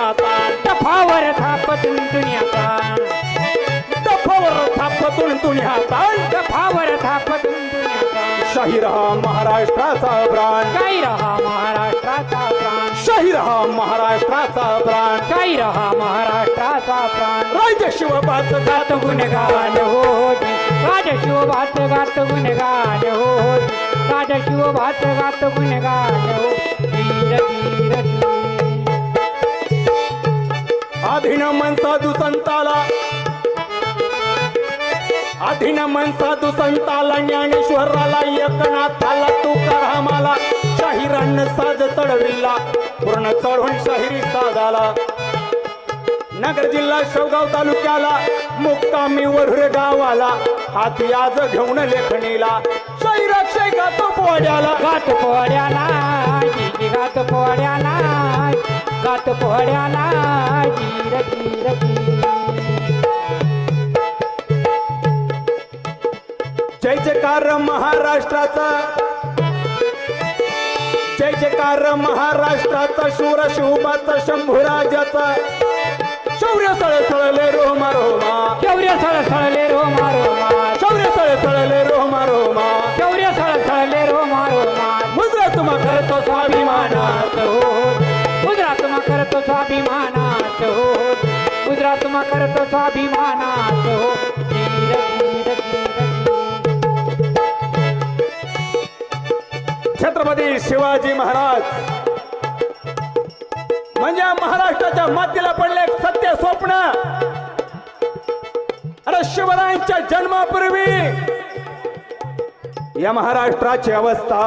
थापतून तुण्याचा टफावर थापतून दुनियाचा. टफावर थापतून तुण्याचा टफावर थापतून दुनियाचा. शाहीर हा महाराष्ट्राचा प्राण. काही रहा महाराष्ट्राचा प्राण. शाहीर हा महाराष्ट्राचा प्राण. काही रहा महाराष्ट्राचा प्राण. राज शिवबाच गात गुणगान हो राजा शिवभात गात गुणगान हो राजा शिवभात गात गुणगान हो धीर धीर अभिनमन साधू संताला अभिनमन साधू संताला ज्ञानेश्वराला एकनाथाला तुकारामाला शाहिरांना साज चढविला पूर्ण चढून शाहिरी साजाला. नगर जिल्हा शेवगाव तालुक्याला मुक्कामी वढूर गावाला हाती आज घेऊन लेखणीला. शैराक्षय गात पोवाड्याला गात पोहड्याला गात पोहड्याला गात पोहड्याला धीर धीर जय जयकार महाराष्ट्राचा. जय जयकार महाराष्ट्राचा शूर शिवबाचा शंभूराजाचा. शौर्य सळसळले रोमा रोमा शौर्य सळसळले रोमा रोमा शौर्य सळसळले रोमा रोमा शौर्य सळसळले रोमा रोमा मुद्रा तुम्हा करतो स्वाभिमानात हो गुजरात मा करतो स्वाभिमानात हो. गुजरात मा करतो स्वाभिमानात हो. छत्रपती शिवाजी महाराज. म्हणजे महाराष्ट्राच्या मातीला पडले सत्य स्वप्न. अरे शिवरायांच्या जन्मापूर्वी या महाराष्ट्राची अवस्था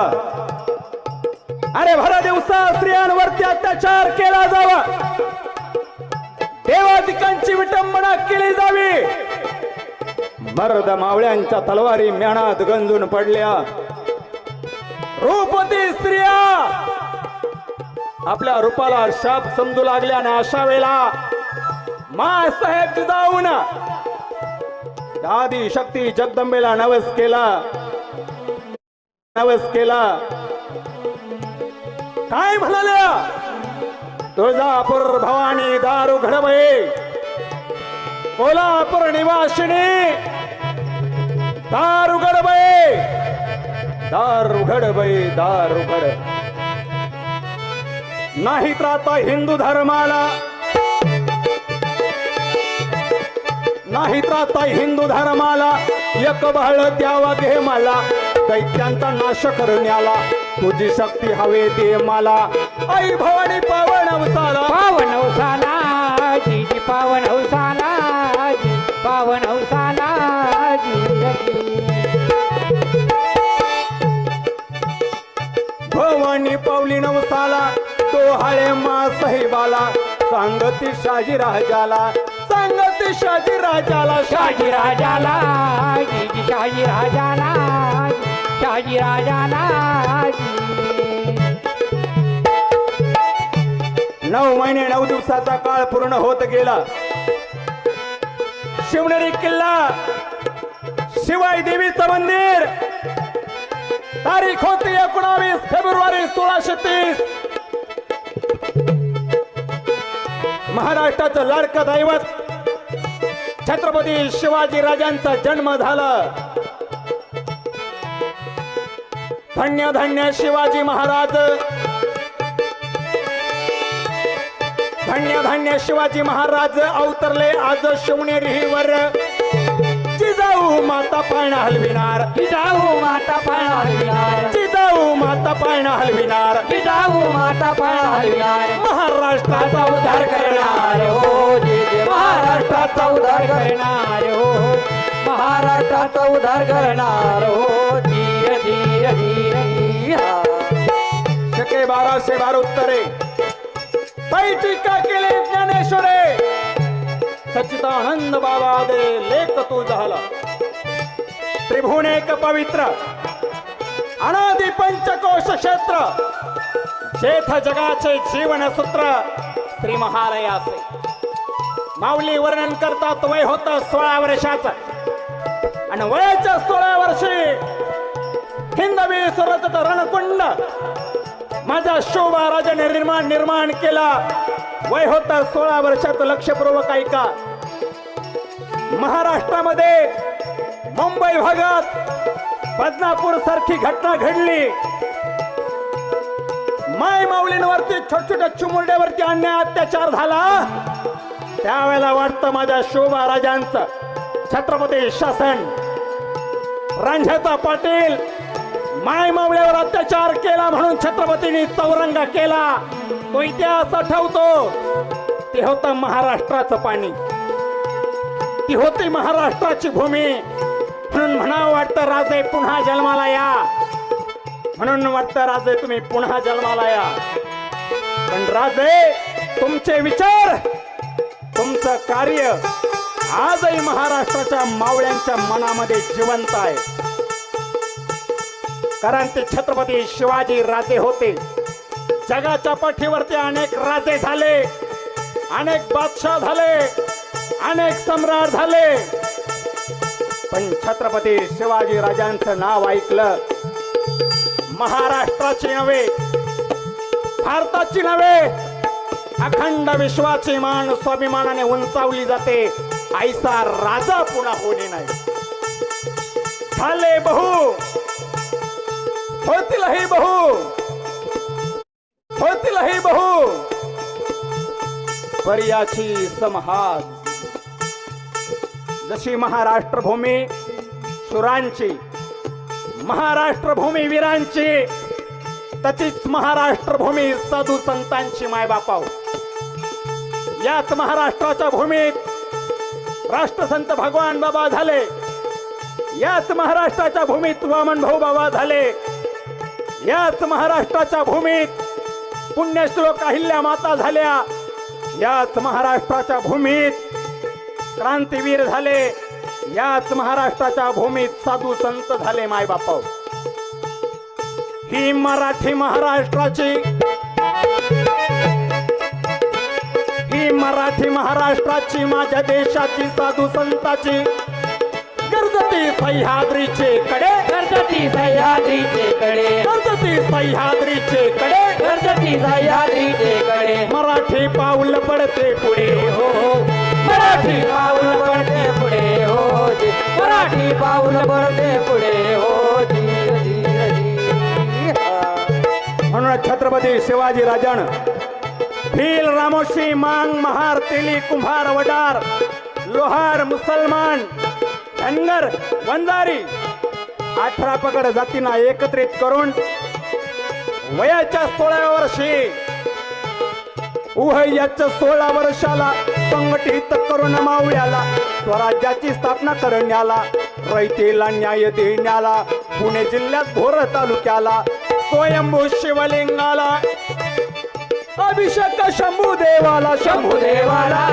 अरे भरा दिवसा स्त्रियांवरती अत्याचार केला जावा. देवाधिकांची विटंबना केली जावी. मर्द मावळ्यांच्या तलवारी म्याणात गंजून पडल्या. रूपती स्त्रिया! आपल्या रूपाला शाप समजू लागल्या ना अशा वेळेला मा साहेब जाऊन आदी शक्ती जगदंबेला नवस केला. नवस केला. काय म्हणाल्या? तुळजापूर भवानी दारू घडबळे कोल्हापूर निवासिनी दारू घडबळे दारू उघड दारू घड. नाही तर आता हिंदू धर्माला. नाही तर आता हिंदू धर्माला. एक बहळ द्यावा घे मला. दैत्यांचा नाश करून आला तुझी शक्ती हवे ते मला. आई भवानी पावन अवतारा पावन हौसाला जी जी पावन जी पावन धीर भवानी पावली नवसाला तो हळे मा साहेबाला. सांगती शाजी राजाला सांगती शाजी राजाला. शाही राजाला जी जी शाही राजाला शिवाजी राजाला नऊ महिने नऊ दिवसाचा काळ पूर्ण होत गेला. शिवनेरी किल्ला शिवाई देवीचं मंदिर. तारीख होती एकोणावीस फेब्रुवारी सोळाशे तीस. महाराष्ट्राचं लाडकं दैवत छत्रपती शिवाजी राजांचा जन्म झाला. धन्य धन्य शिवाजी महाराज. धन्य धन्य शिवाजी महाराज अवतरले आज शिवनेरीवर जिजाऊ माता पाळणा हलविनार जिजाऊ माता पाळणा हलविणार. जिजाऊ माता पाळणा हलविनार जिजाऊ माता पाळणा हलविणार. महाराष्ट्राचा उद्धार करणार. हो महाराष्ट्राचा उद्धार करणार. हो. महाराष्ट्राचा उद्धार करणार हो धीर धीर धीर धीर. शके बाराशे बार उत्तरे. पायी टीका केले ज्ञानेश्वरे? सच्चिदानंद बाबा दे लेख तू झाला. त्रिभुवन एक पवित्र. अनादि पंचकोश क्षेत्र. शेथ जगाचे जीवन सूत्र श्री महालयाचे. माऊली वर्णन करतात वय होत सोळा वर्षाचं. आणि वयाच्या सोळा वर्षी हिंदवी स्वराचा रणकुंड माझा शोभा राजाने निर्माण निर्माण केला. वय होत सोळा वर्षाचं लक्षपूर्वक ऐका. महाराष्ट्रामध्ये मुंबई भागात बदनापूर सारखी घटना घडली. माय माऊलींवरती छोट छोट्या चुमुरड्यावरती अन्याय अत्याचार झाला. त्यावेळेला वाटतं माझ्या शोभा राजांचं छत्रपती शासन रांझ्याचा पाटील माय मावळ्यावर अत्याचार केला म्हणून छत्रपतींनी चौरंगा केला. तो इतिहास आठवतो. ते होतं महाराष्ट्राचं पाणी. ती होती महाराष्ट्राची भूमी. म्हणून म्हणावं वाटतं राजे पुन्हा जन्माला या. म्हणून वाटतं राजे तुम्ही पुन्हा जन्माला या. पण राजे तुमचे विचार तुमचं कार्य आजही महाराष्ट्राच्या मावळ्यांच्या मनामध्ये जिवंत आहे. कारण ते छत्रपती शिवाजी राजे होते. जगाच्या पाठीवरती अनेक राजे झाले. अनेक बादशाह झाले. अनेक सम्राट झाले. पण छत्रपती शिवाजी राजांचं नाव ऐकलं महाराष्ट्राची नव्हे भारताची नव्हे अखंड विश्वाची मान स्वाभिमानाने उंचावली जाते. आईचा राजा पुन्हा होणे नाही. झाले बहु. होतीलही बहु. होतीलही बहु. पर्याची समहास जशी महाराष्ट्र भूमी शुरांची महाराष्ट्र भूमी वीरांची तशीच महाराष्ट्र भूमी साधू संतांची मायबापाव. याच महाराष्ट्राच्या भूमीत राष्ट्रसंत भगवान बाबा झाले. याच महाराष्ट्राच्या भूमीत वामन भाऊ बाबा झाले. याच महाराष्ट्राच्या भूमीत पुण्यश्लोक अहिल्या माता झाल्या. याच महाराष्ट्राच्या भूमीत क्रांतीवीर झाले. याच महाराष्ट्राच्या भूमीत साधू संत झाले मायबापाव. ही मराठी महाराष्ट्राची मराठी महाराष्ट्राची माझ्या देशाची साधू संताची. गरजती सह्याद्रीचे कडे. कर्जती सह्याद्रीचे कडे. गरजती सह्याद्रीचे कडे. कर्जती सह्याद्रीचे कडे. मराठी पाऊल पडते पुढे. हो हो. मराठी पाऊल पडते पुढे. हो. मराठी पाऊल पडते पुढे. हो धीर धीर हा. म्हणून छत्रपती शिवाजी राजन भील रामोशी मांग महार तेली कुंभार वडार लोहार मुसलमान धनगर वंजारी अठरा पगड जातींना एकत्रित करून वयाच्या सोळाव्या वर्षी उहयाच्या सोळा वर्षाला संघटित करून मावळ्याला स्वराज्याची स्थापना करण्याला रयतेला न्याय देण्याला पुणे जिल्ह्यात भोर तालुक्याला स्वयंभू शिवलिंगाला अभिषेक शंभू देवाला शंभू देवाला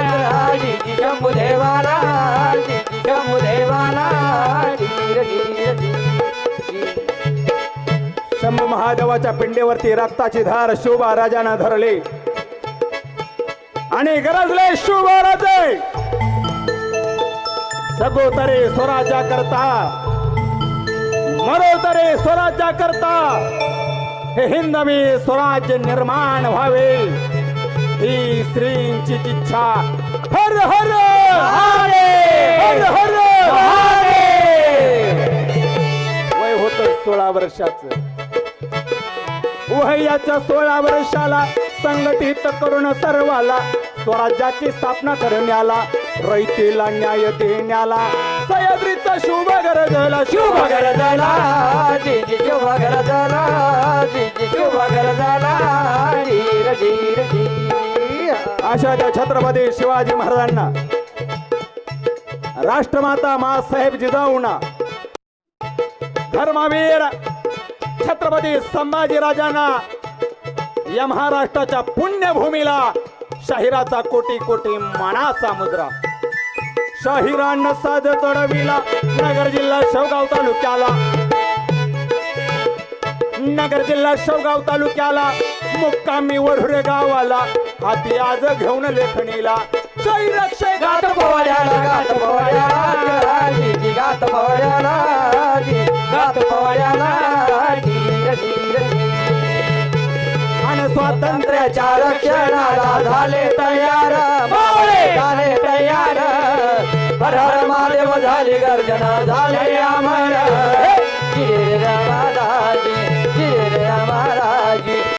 शंभू देवाला शंभू देवाला शंभू महादेवाच्या पिंडेवरती रक्ताची धार शोभा राजानं धरले. आणि गरजले शोभा राजे. सगोतरे स्वराज्या करता मरोतरे स्वराज्या करता हिंदवी स्वराज्य निर्माण व्हावे. ही श्रींची इच्छा. हर हर हर हर वय होत सोळा वर्षाच. वयाच्या सोळा वर्षाला संघटित करून सर्वाला स्वराज्याची स्थापना करण्याला रयतेला न्याय देण्याला सह्याद्रीचा शुभ गरजला शुभ गरजला जिजी शुभ गरजला जिजी शुभ गरजला धीर धीर अशा त्या छत्रपती शिवाजी महाराजांना राष्ट्रमाता मासाहेब जिजाऊना धर्मवीर छत्रपती संभाजीराजांना या महाराष्ट्राच्या पुण्यभूमीला शाहिराचा कोटी कोटी मानाचा मुद्रा. शाहिरांना साज चढविला नगर जिल्हा शेवगाव तालुक्याला. नगर जिल्हा शेवगाव तालुक्याला. मुक्कामी वढुरे गावाला. हाती आज घेऊन लेखणीला. जय गात पोळ्याला गात गात आणि स्वातंत्र्याच्या रक्षणाला झाले तयार. झाले तयार. हर हर महादेव झाली गर्जना झाली अमर